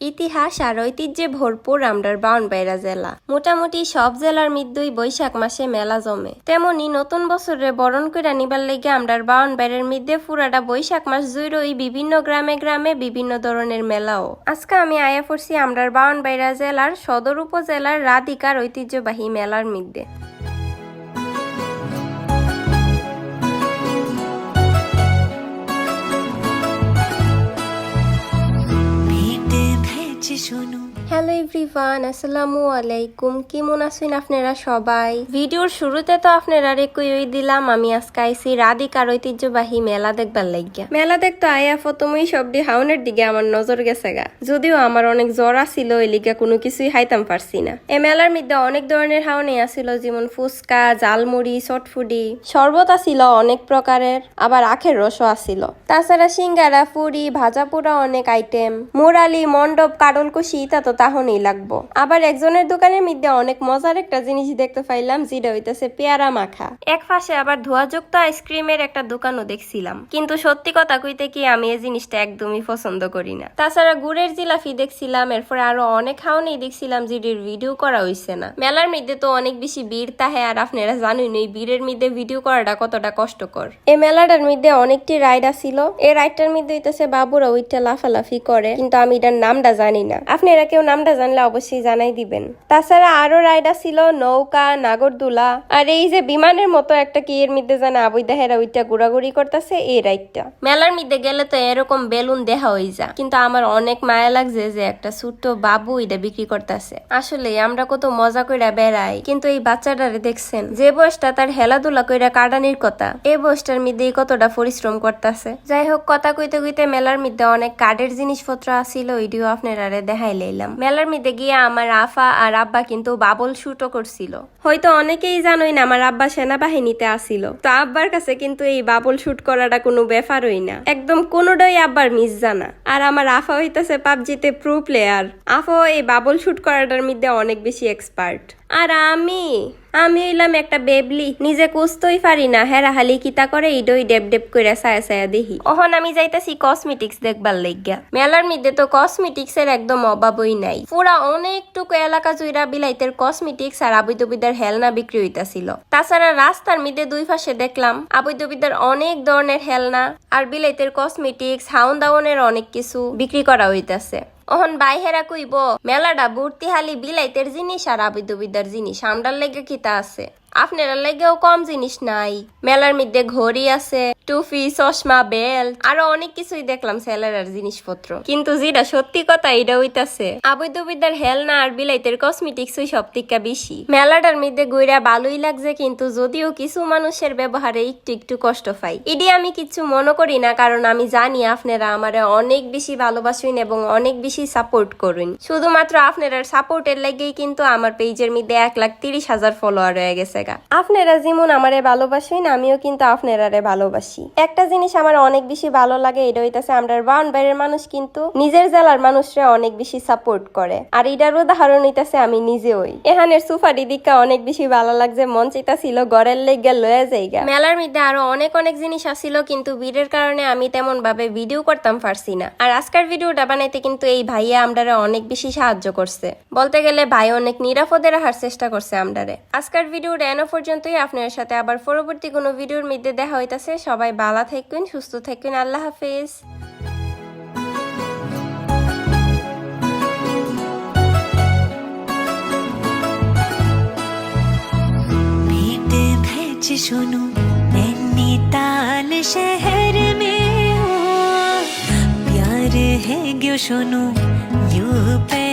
ইতিহাস আর ঐতিহ্যে ভরপুর আমরার বাউনবাইরা জেলা। মোটামুটি সব জেলার মধ্যেই বৈশাখ মাসে মেলা জমে। তেমনি নতুন বছরে বরণ কইরা নিবার লেগে আমরার বাউনবাইরের মধ্যে পুরাটা বৈশাখ মাস জুড়েই বিভিন্ন গ্রামে গ্রামে বিভিন্ন ধরনের মেলাও। আজকে আমি আয়া পড়ছি আমরার বাউনবাইরা জেলার সদর উপজেলার রাধিকার ঐতিহ্যবাহী মেলার মধ্যে এভরিওয়ান আসসালামু আলাইকুম। কেমন আছেন আপনারা সবাই? ভিডিওর শুরুতে তো আপনারা রেকুই দিলাম, আমি আজকে আইসি রাধিকার ঐতিহ্যবাহী মেলা দেখবার লাগিয়া। মেলা দেখতো আয়া প্রথমেই সবডি হাউনের দিকে আমার নজর গেছে গা। যদিও আমার অনেক জ্বর আসিল ওই লিগা কোনো কিছুই হাইতাম পারছি না। এ মেলার মধ্যে অনেক ধরনের হাউনে আসিল যেমন ফুচকা জালমুড়ি চটফুডি শরবত আসিল অনেক প্রকারের, আবার আখের রসও আসিল তাছাড়া সিঙ্গারা, পুরি, ভাজা পোড়া অনেক আইটেম মুরালি, মণ্ডপ, কাডলকুশি, ইতা তো তাহনেই লাগবো। আবার একজনের দোকানের মধ্যে অনেক মজার একটা জিনিস দেখতে পাইলাম, যেটা হইতেছে পেয়ারা মাখা। এক পাশে আবার ধোয়াযুক্ত আইসক্রিমের একটা দোকানও দেখছিলাম। কিন্তু সত্যি কথা কইতে কি আমি এই জিনিসটা একদমই পছন্দ করি না। তাছাড়া গুড়ের জিলাফি দেখছিলাম, এরপরে আরও অনেক খাওয়ানি দেখছিলাম, যেটির ভিডিও করা হইছে না। মেলার মধ্যে তো অনেক বেশি ভিড় তাহে, আর আপনারা জানেন এই ভিড়ের মধ্যে ভিডিও করাটা কতটা কষ্টকর। এই মেলাটার মধ্যে অনেকটি রাইড আছিল। এই রাইডটার মধ্যে হইতেছে বাবুরা ওইটা লাফালাফি করে, কিন্তু আমি এটার নামটা জানি না। আপনারা কেউ নামটা জানলে অবশ্যই জানাই দিবেন। তাছাড়া আরও রাইড আছিল নৌকা নাগরদোলা আর এই যে বিমানের মতো একটা কি এর মধ্যে জানা আবুই দেহেরা ওইটা ঘোরাঘুরি করতেছে, এই রাইডটা মেলার মধ্যে গেলে তো এরকম বেলুন দেখা হয়ে যা। কিন্তু আমার অনেক মায়া লাগছে যে একটা ছোট্ট বাবু এটা বিক্রি করতেছে। আসলে আমরা কত মজা কইরা বেড়াই, কিন্তু এই বাচ্চাটারে দেখছেন, যে বয়সটা তার হেলাধুলা কইরা কাটানির কথা এই বয়সটার মধ্যে কতটা পরিশ্রম করতেছে। যাই হোক, কথা কইতে কইতে মেলার মধ্যে অনেক কার্ডের জিনিসপত্র আসিল ওইটিও আপনারা দেখাই লাইলাম। মেলার মধ্যে গিয়ে আমার আফা আর আব্বা কিন্তু বাবল শুটও করছিল। হয়তো অনেকেই জানোই না আমার আব্বা সেনাবাহিনীতে আসিল তো আব্বার কাছে কিন্তু এই বাবল শুট করাটা কোনো ব্যাপারই না। একদম কোনোটাই আব্বার মিস জানা। আর আমার আফা হইতেছে পাবজিতে প্রো প্লেয়ার। আফাও এই বাবল শুট করাটার মধ্যে অনেক বেশি এক্সপার্ট আর আমি আমি হইলাম একটা বেবলি, নিজে কুস্তই পারি না। হেরা হালি কিতা করে, ইডই ডেব ডেব কইরা সায়া সায়া দেখি ওহন আমি যাইতাছি কসমেটিক্স দেখবার লাগিয়া। মেলার মধ্যে তো কসমেটিক্স এর একদম অভাবই নাই। পুরা অনেকটুকু এলাকা জুইরা বিলাইতের কসমেটিক্স আর আবৈধবিদ্যার হেলনা বিক্রি হইতাছিল। তাছাড়া রাস্তার মধ্যে দুই পাশে দেখলাম আবৈধবিদ্যার অনেক ধরনের হেলনা আর বিলাইতের কসমেটিক্স হাউন দাউনের অনেক কিছু বিক্রি করা হইতাছে। ওহন বাইহেরা কইব, মেলাডা ভর্তি হালি বিলাইতের জিনিস আর আবিদুবিদার জিনিস, আমরার লেগে কিতা আছে? আপনারা লেগেও কম জিনিস নাই। মেলার মধ্যে ঘড়ি আছে, টুপি, চশমা বেল্ট আরও অনেক কিছুই দেখলাম সেলার জিনিসপত্র। কিন্তু যেটা সত্যি কথা, এটা হইতাছে আবৈধবিদ্যার হেলনা আর বিলাইতের কসমেটিক্সই সব থেকে বেশি। মেলাটার মধ্যে গইরা ভালোই লাগছে, কিন্তু যদিও কিছু মানুষের ব্যবহারে একটু একটু কষ্ট পাই। এটি আমি কিছু মনে করি না, কারণ আমি জানি আপনারা আমারে অনেক বেশি ভালোবাসেন এবং অনেক বেশি সাপোর্ট করুন। শুধুমাত্র আপনারা সাপোর্টের লাগেই কিন্তু আমার পেজের মধ্যে এক লাখ তিরিশ হাজার ফলোয়ার হয়ে গেছে। গা আপনারা যেমন আমারে ভালোবাসেন, আমিও কিন্তু আপনারারে ভালোবাসি। একটা জিনিস আমার অনেক বেশি ভালো লাগে, এটা হইতাছে আমরা বাউন বাইরের মানুষ কিন্তু নিজের জেলার মানুষরা অনেক বেশি সাপোর্ট করে। আর এটার উদাহরণ হইতাছে আমি নিজেওই এখানের সুফারি দিকা অনেক বেশি ভালো লাগছে, মন চাইতাছিল ঘরের লেগে লয়ে যাইগা। মেলার মধ্যে আরও অনেক অনেক জিনিস আসিল, কিন্তু ভিড়ের কারণে আমি তেমন ভাবে ভিডিও করতাম পারছি না। আর আজকের ভিডিওটা বানাইতে কিন্তু এই ভাইয়া আমরারে অনেক বেশি সাহায্য করছে। বলতে গেলে ভাই অনেক নিরাপদে রাখার চেষ্টা করছে আমরারে। আজকের ভিডিওটা এনো পর্যন্তই আপনার সাথে আবার পরবর্তী কোনো ভিডিওর মধ্যে দেখা হইতাছে সবাই ভালো থাকুন সুস্থ থাকুন আল্লাহ হাফেজ भीटे भैज सुनो नैनीताल शहर में हो प्यार है ग्यो सुनो यूपी